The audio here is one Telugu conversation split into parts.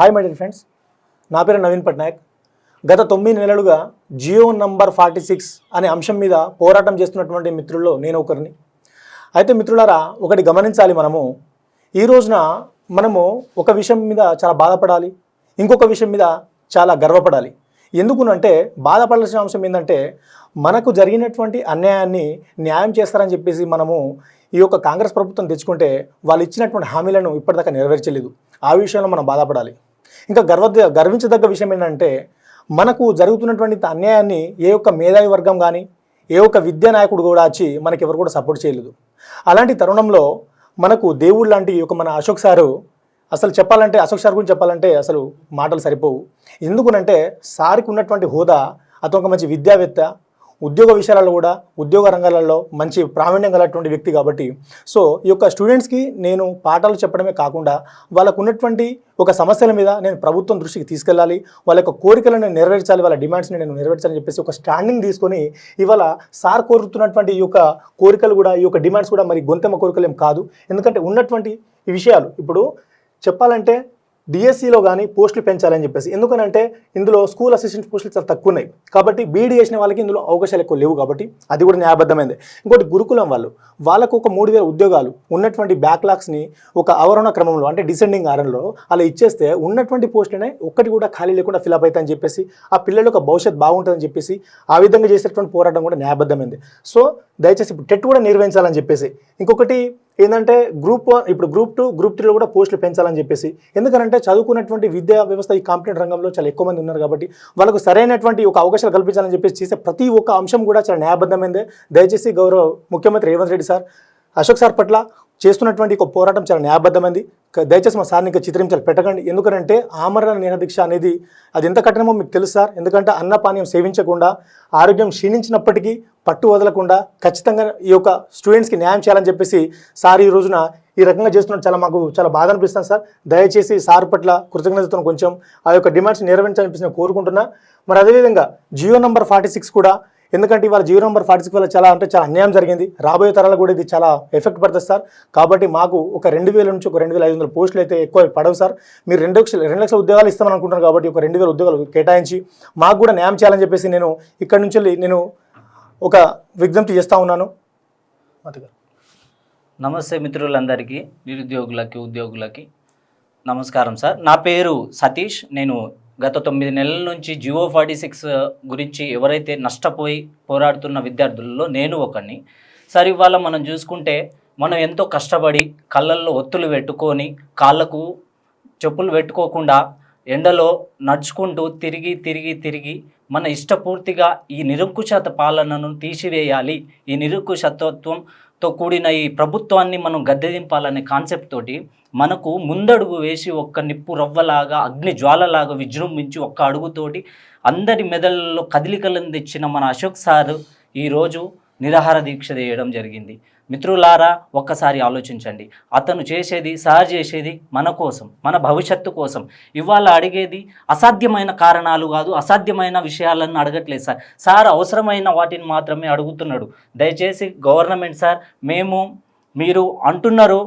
హాయ్ మై డియర్ ఫ్రెండ్స్ నా పేరు నవీన్ పట్నాయక్. గత తొమ్మిది నెలలుగా జియో నంబర్ ఫార్టీ సిక్స్ అనే అంశం మీద పోరాటం చేస్తున్నటువంటి మిత్రుల్లో నేను ఒకరిని. అయితే మిత్రులారా ఒకటి గమనించాలి మనము. ఈ రోజున మనము ఒక విషయం మీద చాలా బాధపడాలి ఇంకొక విషయం మీద చాలా గర్వపడాలి. ఎందుకునంటే బాధపడాల్సిన అంశం ఏంటంటే మనకు జరిగినటువంటి అన్యాయాన్ని న్యాయం చేస్తారని చెప్పేసి మనము ఈ యొక్క కాంగ్రెస్ ప్రభుత్వం తెచ్చుకుంటే వాళ్ళు ఇచ్చినటువంటి హామీలను ఇప్పటిదాకా నెరవేర్చలేదు. ఆ విషయంలో మనం బాధపడాలి. ఇంకా గర్వ గర్వించదగ్గ విషయం ఏంటంటే మనకు జరుగుతున్నటువంటి అన్యాయాన్ని ఏ ఒక్క మేధావి వర్గం కానీ ఏ ఒక్క విద్యా నాయకుడు కూడా వచ్చి మనకి ఎవరు కూడా సపోర్ట్ చేయలేదు. అలాంటి తరుణంలో మనకు దేవుడు లాంటి ఒక మన అశోక్ సారు అసలు చెప్పాలంటే అశోక్ సార్ గురించి చెప్పాలంటే అసలు మాటలు సరిపోవు. ఎందుకునంటే సార్కి ఉన్నటువంటి హోదా అతను ఒక మంచి విద్యావేత్త ఉద్యోగ విషయాలలో కూడా ఉద్యోగ రంగాలలో మంచి ప్రావీణ్యం గలటువంటి వ్యక్తి కాబట్టి. సో ఈ యొక్క స్టూడెంట్స్కి నేను పాఠాలు చెప్పడమే కాకుండా వాళ్ళకు ఉన్నటువంటి ఒక సమస్యల మీద నేను ప్రభుత్వం దృష్టికి తీసుకెళ్ళాలి. వాళ్ళ యొక్క కోరికలను నెరవేర్చాలి. వాళ్ళ డిమాండ్స్ని నేను నెరవేర్చాలని చెప్పేసి ఒక స్టాండింగ్ తీసుకొని ఇవాళ సార్ కోరుతున్నటువంటి ఈ యొక్క కోరికలు కూడా ఈ యొక్క డిమాండ్స్ కూడా మరి గొంతెమ్మ కోరికలు ఏం కాదు. ఎందుకంటే ఉన్నటువంటి ఈ విషయాలు ఇప్పుడు చెప్పాలంటే డిఎస్సిలో కానీ పోస్టులు పెంచాలని చెప్పేసి. ఎందుకనంటే ఇందులో స్కూల్ అసిస్టెంట్ పోస్టులు చాలా తక్కువ ఉన్నాయి కాబట్టి బీఈడీ చేసిన వాళ్ళకి ఇందులో అవకాశాలు ఎక్కువ లేవు కాబట్టి అది కూడా న్యాయబద్ధమైంది. ఇంకోటి గురుకులం వాళ్ళు. వాళ్ళకు ఒక మూడు వేల ఉద్యోగాలు ఉన్నటువంటి బ్యాక్లాగ్స్ని ఒక అవరోహణ క్రమంలో అంటే డిసెండింగ్ ఆరంలో అలా ఇచ్చేస్తే ఉన్నటువంటి పోస్టులనే ఒక్కటి కూడా ఖాళీ లేకుండా ఫిలప్ అవుతాయని చెప్పేసి ఆ పిల్లలకు ఒక భవిష్యత్ బాగుంటుందని చెప్పేసి ఆ విధంగా చేసేటువంటి పోరాటం కూడా న్యాయబద్ధమైంది. సో దయచేసి ఇప్పుడు టెట్ కూడా నిర్వహించాలని చెప్పేసి. ఇంకొకటి ఏంటంటే గ్రూప్ వన్ ఇప్పుడు గ్రూప్ టూ గ్రూప్ త్రీలో కూడా పోస్టులు పెంచాలని చెప్పేసి. ఎందుకంటే చదువుకున్నటువంటి విద్యా వ్యవస్థ ఈ కాంపిటేటివ్ రంగంలో చాలా ఎక్కువ మంది ఉన్నారు కాబట్టి వాళ్ళకు సరైనటువంటి ఒక అవకాశాలు కల్పించాలని చెప్పేసి చేసే ప్రతి ఒక్క అంశం కూడా చాలా న్యాయబద్ధమైందే. దయచేసి గౌరవ ముఖ్యమంత్రి రేవంత్ రెడ్డి సార్ అశోక్ సార్ పట్ల చేస్తున్నటువంటి ఒక పోరాటం చాలా న్యాయబద్ధమైంది. దయచేసి మా సార్ని ఇంకా చిత్రించాలి పెట్టకండి. ఎందుకంటే ఆమరణ నిరదీక్ష అనేది అది ఎంత కఠినమో మీకు తెలుసు సార్. ఎందుకంటే అన్నపానీయం సేవించకుండా ఆరోగ్యం క్షీణించినప్పటికీ పట్టు వదలకుండా ఖచ్చితంగా ఈ యొక్క స్టూడెంట్స్కి న్యాయం చేయాలని చెప్పేసి సార్ ఈ రోజున ఈ రకంగా చేస్తున్నట్టు చాలా మాకు చాలా బాధ అనిపిస్తుంది సార్. దయచేసి సార్ పట్ల కృతజ్ఞతతో కొంచెం ఆ యొక్క డిమాండ్స్ నెరవేర్చాలని కోరుకుంటున్నా. మరి అదేవిధంగా జియో నంబర్ ఫార్టీ సిక్స్ కూడా ఎందుకంటే ఇవాళ జీరో నెంబర్ ఫార్టీ సిక్స్ వల్ల చాలా అంటే చాలా అన్యాయం జరిగింది. రాబోయే తరాలకు కూడా ఇది చాలా ఎఫెక్ట్ పడుతుంది సార్. కాబట్టి మాకు ఒక రెండు వేల నుంచి ఒక రెండు వేల ఐదు వందల పోస్టులు అయితే ఎక్కువ పడవు సార్. మీరు రెండు లక్షల రెండు లక్షల ఉద్యోగాలు ఇస్తామని అనుకుంటున్నారు కాబట్టి ఒక రెండు వేల ఉద్యోగాలు కేటాయించి మాకు కూడా న్యాయం చేయాలని చెప్పేసి నేను ఇక్కడి నుంచి వెళ్ళి నేను ఒక విజ్ఞప్తి చేస్తూ ఉన్నాను. నమస్తే మిత్రులందరికీ నిరుద్యోగులకి ఉద్యోగులకి నమస్కారం సార్. నా పేరు సతీష్ నేను గత తొమ్మిది నెలల నుంచి జియో ఫార్టీ సిక్స్ గురించి ఎవరైతే నష్టపోయి పోరాడుతున్న విద్యార్థులలో నేను ఒకరిని సార్ ఇవాళ మనం చూసుకుంటే మనం ఎంతో కష్టపడి కళ్ళల్లో ఒత్తులు పెట్టుకొని కాళ్ళకు చెప్పులు పెట్టుకోకుండా ఎండలో నడుచుకుంటూ తిరిగి తిరిగి తిరిగి మన ఇష్టపూర్తిగా ఈ నిరంకుశత పాలనను తీసివేయాలి. ఈ తో కూడిన ఈ ప్రభుత్వాన్ని మనం గద్దెదింపాలనే కాన్సెప్ట్ తోటి మనకు ముందడుగు వేసి ఒక్క నిప్పు రవ్వలాగా అగ్ని జ్వాలలాగా విజృంభించి ఒక్క అడుగుతోటి అందరి మెదళ్ళలో కదలికలను తెచ్చిన మన అశోక్ సార్ ఈరోజు నిరాహార దీక్ష చేయడం జరిగింది. మిత్రులారా ఒక్కసారి ఆలోచించండి. అతను చేసేది సార్ చేసేది మన కోసం మన భవిష్యత్తు కోసం. ఇవాళ అడిగేది అసాధ్యమైన కారణాలు కాదు అసాధ్యమైన విషయాలను అడగట్లేదు సార్. సార్ అవసరమైన వాటిని మాత్రమే అడుగుతున్నాడు. దయచేసి గవర్నమెంట్ సార్ మేము మీరు అంటున్నారు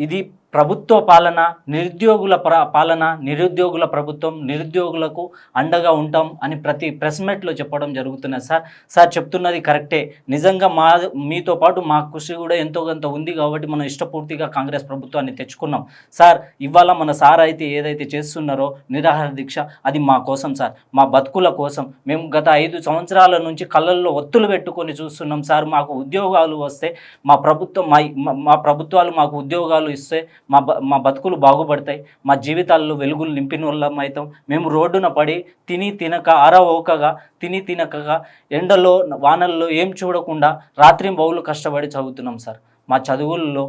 ఇది ప్రభుత్వ పాలన నిరుద్యోగుల పాలన నిరుద్యోగుల ప్రభుత్వం నిరుద్యోగులకు అండగా ఉంటాం అని ప్రతి ప్రెస్ మీట్లో చెప్పడం జరుగుతున్నది. సార్ సార్ చెప్తున్నది కరెక్టే. నిజంగా మా మీతో పాటు మా కృషి కూడా ఎంతో కొంత ఉంది కాబట్టి మనం ఇష్టపూర్తిగా కాంగ్రెస్ ప్రభుత్వాన్ని తెచ్చుకున్నాం. సార్ ఇవాళ మన సార్ అయితే ఏదైతే చేస్తున్నారో నిరాహార దీక్ష అది మా కోసం సార్. మా బతుకుల కోసం. మేము గత ఐదు సంవత్సరాల నుంచి కళ్ళల్లో ఒత్తులు పెట్టుకొని చూస్తున్నాం. సార్ మాకు ఉద్యోగాలు వస్తే మా ప్రభుత్వం మా మా- మా ప్రభుత్వాలు మాకు ఉద్యోగాలు ఇస్తే మా బ మా బతుకులు బాగుపడతాయి మా జీవితాల్లో వెలుగులు నింపిన వాళ్ళం అవుతాం. మేము రోడ్డున పడి తిని తినక అరవోకగా తిని తినకగా ఎండలో వానల్లో ఏం చూడకుండా రాత్రి బౌలు కష్టపడి చదువుతున్నాం సార్. మా చదువుల్లో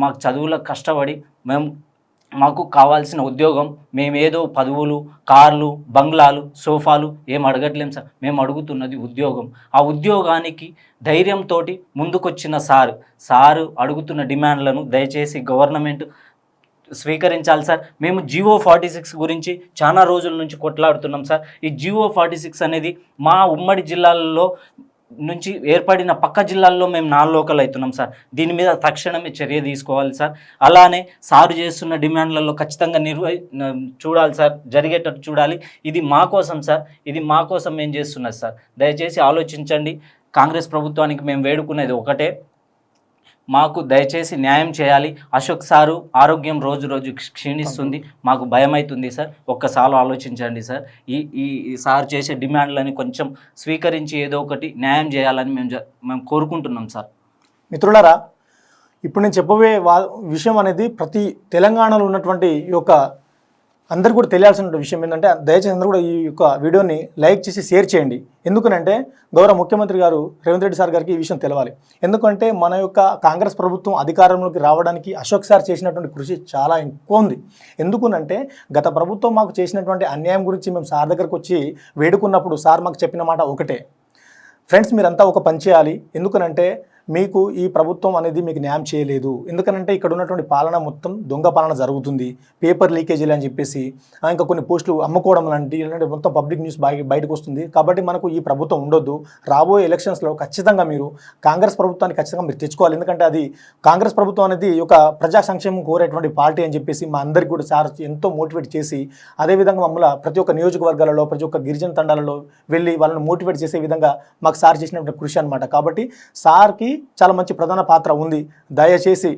మా చదువులకు కష్టపడి మేము మాకు కావాల్సిన ఉద్యోగం మేమేదో పదవులు కార్లు బంగ్లాలు సోఫాలు ఏం అడగట్లేం సార్. మేము అడుగుతున్నది ఉద్యోగం. ఆ ఉద్యోగానికి ధైర్యంతో ముందుకొచ్చిన సారు. సారు అడుగుతున్న డిమాండ్లను దయచేసి గవర్నమెంట్ స్వీకరించాలి సార్. మేము జియో ఫార్టీ సిక్స్ గురించి చాలా రోజుల నుంచి కొట్లాడుతున్నాం సార్. ఈ జియో ఫార్టీ సిక్స్ అనేది మా ఉమ్మడి జిల్లాలలో నుంచి ఏర్పడిన పక్క జిల్లాల్లో మేము నాన్ లోకల్ అవుతున్నాం సార్. దీని మీద తక్షణమే చర్య తీసుకోవాలి సార్. అలానే సారు చేస్తున్న డిమాండ్లలో ఖచ్చితంగా నిర్వ చూడాలి సార్. జరిగేటట్టు చూడాలి. ఇది మా కోసం సార్. ఇది మా కోసం మేము చేస్తున్నది సార్. దయచేసి ఆలోచించండి. కాంగ్రెస్ ప్రభుత్వానికి మేము వేడుకునేది ఒకటే. మాకు దయచేసి న్యాయం చేయాలి. అశోక్ సారు ఆరోగ్యం రోజు రోజు క్షీణిస్తుంది. మాకు భయం అవుతుంది సార్. ఒక్కసారి ఆలోచించండి సార్. ఈ ఈ సార్ చేసే డిమాండ్లని కొంచెం స్వీకరించి ఏదో ఒకటి న్యాయం చేయాలని మేము మేము కోరుకుంటున్నాం సార్. మిత్రులరా ఇప్పుడు నేను చెప్పబోయే వా విషయం అనేది ప్రతి తెలంగాణలో ఉన్నటువంటి ఈ యొక్క అందరు కూడా తెలియాల్సిన విషయం ఏంటంటే దయచేసి అందరూ కూడా ఈ యొక్క వీడియోని లైక్ చేసి షేర్ చేయండి. ఎందుకనంటే గౌరవ ముఖ్యమంత్రి గారు రేవంత్ రెడ్డి సార్ గారికి ఈ విషయం తెలవాలి. ఎందుకంటే మన యొక్క కాంగ్రెస్ ప్రభుత్వం అధికారంలోకి రావడానికి అశోక్ సార్ చేసినటువంటి కృషి చాలా ఎక్కువ ఉంది. ఎందుకునంటే గత ప్రభుత్వం మాకు చేసినటువంటి అన్యాయం గురించి మేము సార్ దగ్గరకు వచ్చి వేడుకున్నప్పుడు సార్ మాకు చెప్పిన మాట ఒకటే. ఫ్రెండ్స్ మీరంతా ఒక పని చేయాలి. ఎందుకనంటే మీకు ఈ ప్రభుత్వం అనేది మీకు న్యాయం చేయలేదు. ఎందుకనంటే ఇక్కడ ఉన్నటువంటి పాలన మొత్తం దొంగ పాలన జరుగుతుంది. పేపర్ లీకేజీలు అని చెప్పేసి ఇంకా కొన్ని పోస్టులు అమ్ముకోవడం లాంటి ఇలాంటి మొత్తం పబ్లిక్ న్యూస్ బయ బయటకు వస్తుంది. కాబట్టి మనకు ఈ ప్రభుత్వం ఉండొద్దు. రాబోయే ఎలక్షన్స్లో ఖచ్చితంగా మీరు కాంగ్రెస్ ప్రభుత్వాన్ని ఖచ్చితంగా మీరు తెచ్చుకోవాలి. ఎందుకంటే అది కాంగ్రెస్ ప్రభుత్వం అనేది ఒక ప్రజా సంక్షేమం కోరేటువంటి పార్టీ అని చెప్పేసి మా అందరికీ కూడా సార్ ఎంతో మోటివేట్ చేసి అదేవిధంగా మమ్మల్ని ప్రతి ఒక్క నియోజకవర్గాలలో ప్రతి ఒక్క గిరిజన తండాలలో వెళ్ళి వాళ్ళని మోటివేట్ చేసే విధంగా మాకు సార్ చేసినటువంటి కృషి అనమాట కాబట్టి సార్కి చాలా మంచి ప్రధాన పాత్ర ఉంది. దయచేసి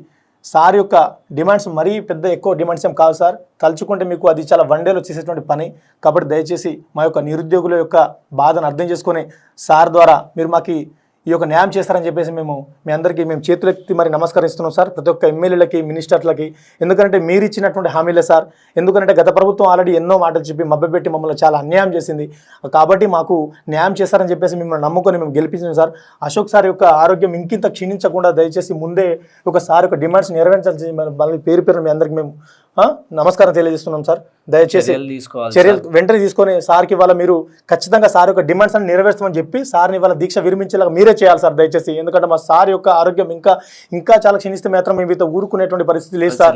సార్ యొక్క డిమాండ్స్ మరీ పెద్ద ఎక్కువ డిమాండ్స్ ఏం కాదు సార్. తలుచుకుంటే మీకు అది చాలా వన్ డేలో చేసేటువంటి పని. కాబట్టి దయచేసి మా యొక్క నిరుద్యోగుల యొక్క బాధను అర్థం చేసుకొని సార్ ద్వారా మీరు మాకు ఈ యొక్క న్యాయం చేస్తారని చెప్పేసి మేము మీ అందరికీ మేము చేతులెత్తి మరి నమస్కరిస్తున్నాం సార్. ప్రతి ఒక్క ఎమ్మెల్యేలకి మినిస్టర్లకి. ఎందుకంటే మీరు ఇచ్చినటువంటి హామీలే సార్. ఎందుకంటే గత ప్రభుత్వం ఆల్రెడీ ఎన్నో మాటలు చెప్పి మబ్బపెట్టి మమ్మల్ని చాలా అన్యాయం చేసింది. కాబట్టి మాకు న్యాయం చేస్తారని చెప్పేసి మిమ్మల్ని నమ్ముకొని మేము గెలిపించాం సార్. అశోక్ సార్ యొక్క ఆరోగ్యం ఇంకింత క్షీణించకుండా దయచేసి ముందే ఒక సార్ యొక్క డిమాండ్స్ నెరవేర్చాల్సి మళ్ళీ పేరు పేరు మీ అందరికీ మేము నమస్కారం తెలియజేస్తున్నాం సార్. దయచేసి చర్యలు వెంటనే తీసుకొని సార్కి ఇవాళ మీరు ఖచ్చితంగా సార్ యొక్క డిమాండ్స్ అని నెరవేర్చమని చెప్పి సార్ని ఇవాళ దీక్ష విరమించేలాగా మీరే చేయాలి సార్ దయచేసి. ఎందుకంటే మా సార్ యొక్క ఆరోగ్యం ఇంకా ఇంకా చాలా క్షీణిస్తే మాత్రం మేము ఇంత ఊరుకునేటువంటి పరిస్థితి లేదు సార్.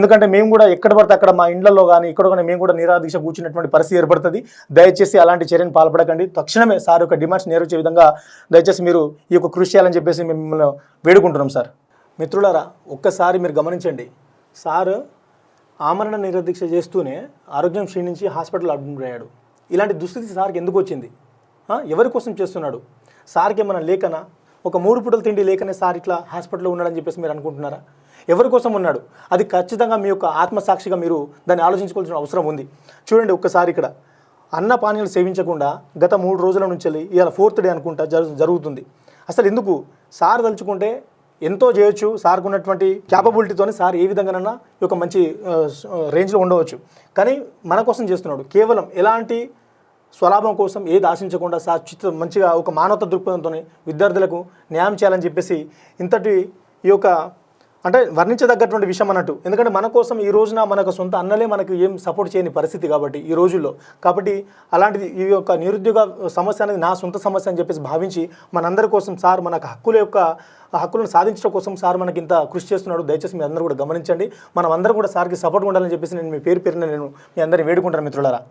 ఎందుకంటే మేము కూడా ఎక్కడ పడితే అక్కడ మా ఇండ్లలో కానీ ఇక్కడ కానీ మేము కూడా నిరాదీక్ష కూర్చున్నటువంటి పరిస్థితి ఏర్పడుతుంది. దయచేసి అలాంటి చర్యను పాల్పడకండి. తక్షణమే సార్ యొక్క డిమాండ్స్ నెరవేర్చే విధంగా దయచేసి మీరు ఈ యొక్క కృషి చేయాలని చెప్పేసి మేము మిమ్మల్ని వేడుకుంటున్నాం సార్. మిత్రులారా ఒక్కసారి మీరు గమనించండి. సార్ ఆమరణ నిరదీక్ష చేస్తూనే ఆరోగ్యం క్షీణించి హాస్పిటల్ అడ్మిట్ అయ్యాడు. ఇలాంటి దుస్థితి సార్కి ఎందుకు వచ్చింది? ఎవరి కోసం చేస్తున్నాడు? సార్కి ఏమైనా లేకనా ఒక మూడు పూటలు తిండి లేకనే సార్ ఇట్లా హాస్పిటల్లో ఉన్నాడని చెప్పేసి మీరు అనుకుంటున్నారా? ఎవరి కోసం ఉన్నాడు? అది ఖచ్చితంగా మీ యొక్క ఆత్మసాక్షిగా మీరు దాన్ని ఆలోచించుకోవాల్సిన అవసరం ఉంది. చూడండి ఒక్కసారి ఇక్కడ. అన్న పానీయాలు సేవించకుండా గత మూడు రోజుల నుంచి వెళ్ళి ఇవాళ ఫోర్త్ డే అనుకుంటా జరుగుతుంది. అసలు ఎందుకు? సార్ తలుచుకుంటే ఎంతో చేయొచ్చు. సార్కు ఉన్నటువంటి క్యాపబిలిటీతో సార్ ఏ విధంగానైనా ఈ యొక్క మంచి రేంజ్లో ఉండవచ్చు. కానీ మన కోసం చేస్తున్నాడు. కేవలం ఎలాంటి స్వలాభం కోసం ఏది ఆశించకుండా సార్ చిత్త మంచిగా ఒక మానవత దృక్పథంతో విద్యార్థులకు న్యాయం చేయాలని చెప్పేసి ఇంతటి ఈ యొక్క అంటే వర్ణించదగ్గటువంటి విషయం అన్నట్టు. ఎందుకంటే మన కోసం ఈ రోజున మనకు సొంత అన్నలే మనకు ఏం సపోర్ట్ చేయని పరిస్థితి కాబట్టి ఈ రోజుల్లో. కాబట్టి అలాంటిది ఈ యొక్క నిరుద్యోగ సమస్య అనేది నా సొంత సమస్య అని చెప్పేసి భావించి మనందరి కోసం సార్ మనకు హక్కుల యొక్క హక్కులను సాధించడం కోసం సార్ మనకి ఇంత కృషి చేస్తున్నాడు. దయచేసి మీ అందరూ కూడా గమనించండి. మనం అందరూ కూడా సార్కి సపోర్ట్ ఉండాలని చెప్పేసి నేను మీ పేరు పేరున నేను మీ అందరిని వేడుకుంటాను మిత్రులారా.